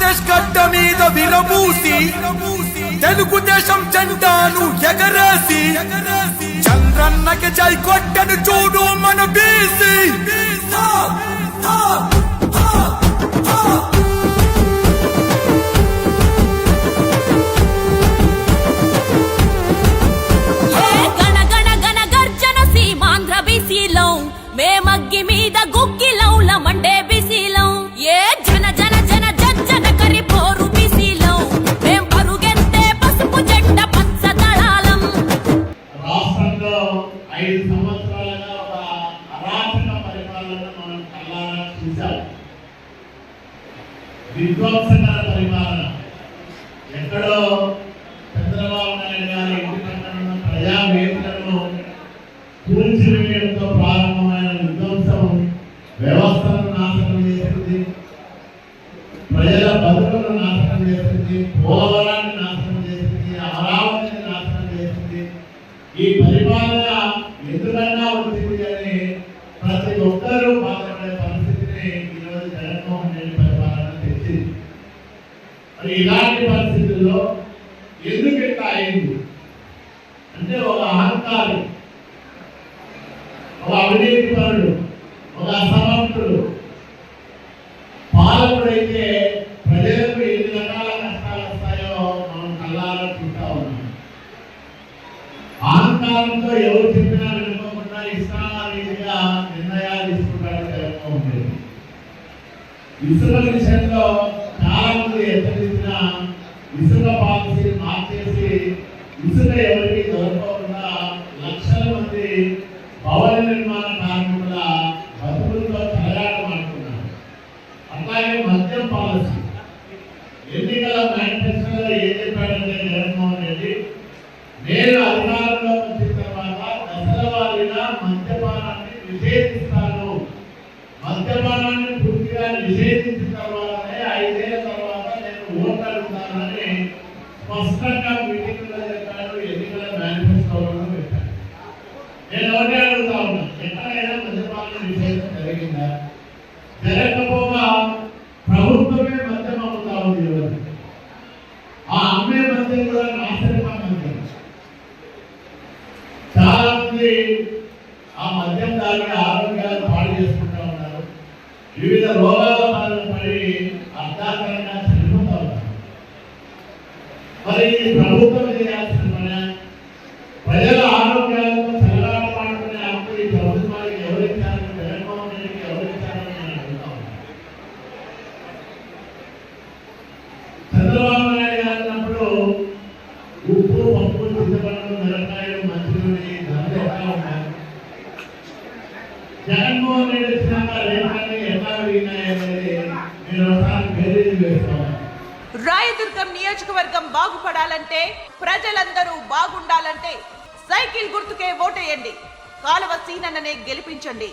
ఆంధ్రప్రదేశ్ గడ్డ మీద విరబూసి తెలుగుదేశం జెండాను ఎగరేసి చంద్రన్నకి జై కొట్టను చూడు మన బీసీ. గణ గణ గణ గర్జన సీమాంధ్ర బీసీలో మేమగ్గి మీద గుగ్గి సంవత్సరాలుగా ఒక అరాచక పరిపాలన మనం కళ్ళారా చూసాం విధ్వంసకర పరిపాలన. ఎక్కడో చంద్రబాబు నాయుడు గారి ఇంటి పక్కన ఉన్న ప్రజావేదికలను కూల్చివేయడంతో ప్రారంభమైన విధ్వంసం వ్యవస్థను నాశనం చేసింది. ప్రజల బతుకులను నాశనం చేసింది. పోలవరాన్ని నాశనం చేసింది అమరావతిని నాశనం చేసింది ఈ పరిపాలన ఎందుకన్నా వచ్చింది అని ప్రతి ఒక్కరూ బాధపడే పరిస్థితిని ఈరోజు జగన్మోహన్ రెడ్డి పరిపాలన తెచ్చింది మరి ఇలాంటి పరిస్థితుల్లో ఎందుకు ఇట్లా అయింది? అంటే ఒక అహంకారి ఒక అవినీతి పరుడు ఒక అసమర్థుడు పాలకుడైతే ప్రజలకు ఎన్ని రకాల కష్టాలు వస్తాయో మనం కళ్ళారా చూస్తా ఉన్నాం. అహంకారంతో ఎవరు చెప్పినా ఇష్టారీతిగా నిర్ణయాలు తీసుకుంటారు జగన్మోహన్ రెడ్డి ఇసుక విషయంలో చాలా మంది హెచ్చరించిన ఇసుక పాలసీ మార్చేసి ఇసుక ఎవరికి దొరకకుండా లక్షల మంది భవన నిర్మాణ కార్మికుల బతుకులతో చెలగాటమాడుతున్నారు అట్లాగే మద్యం పాలసీ ఎన్నికల మేనిఫెస్టోలో ఏం చెప్పాడంటే జగన్మోహన్ రెడ్డి నేను అధికారంలో వచ్చిన తర్వాత దశల వారీగా మద్యపానాన్ని నిషేధిస్తాను. మద్యపానాన్ని పూర్తిగా నిషేధించిన తర్వాతనే ఐదేళ్ళ తర్వాత నేను ఓట్లు అడుగుతానని స్పష్టంగా మీటింగ్లో చెప్పాను ఎన్నికల మేనిఫెస్టోలో పెట్టాను. నేను ఒకటే అడుగుతా ఉన్నాను ఎక్కడైనా మద్యపానం నిషేధం జరిగిందా? జరగకపోగా ప్రభుత్వమే మద్యం అమ్ముతా ఉంది ఈరోజు. ఆ అమ్మే మద్యం కూడా నాశనమా మద్యం చాలా మంది మద్యం తాగి ఆరోగ్యాలు పాడు చేసుకుంటూ ఉన్నారు. వివిధ రోగాల బారిన పడి అర్థాకరంగా చనిపోతూ ఉన్నారు. మరి ప్రభుత్వం చేయాల్సిన పని జగన్మోహన్ రెడ్డి నేను ఒకసారి వేస్తాను రాయదుర్గం నియోజకవర్గం బాగుపడాలంటే ప్రజలందరూ బాగుండాలంటే సైకిల్ గుర్తుకే ఓటేయండి. కాలువ సీనన్ననే గెలిపించండి.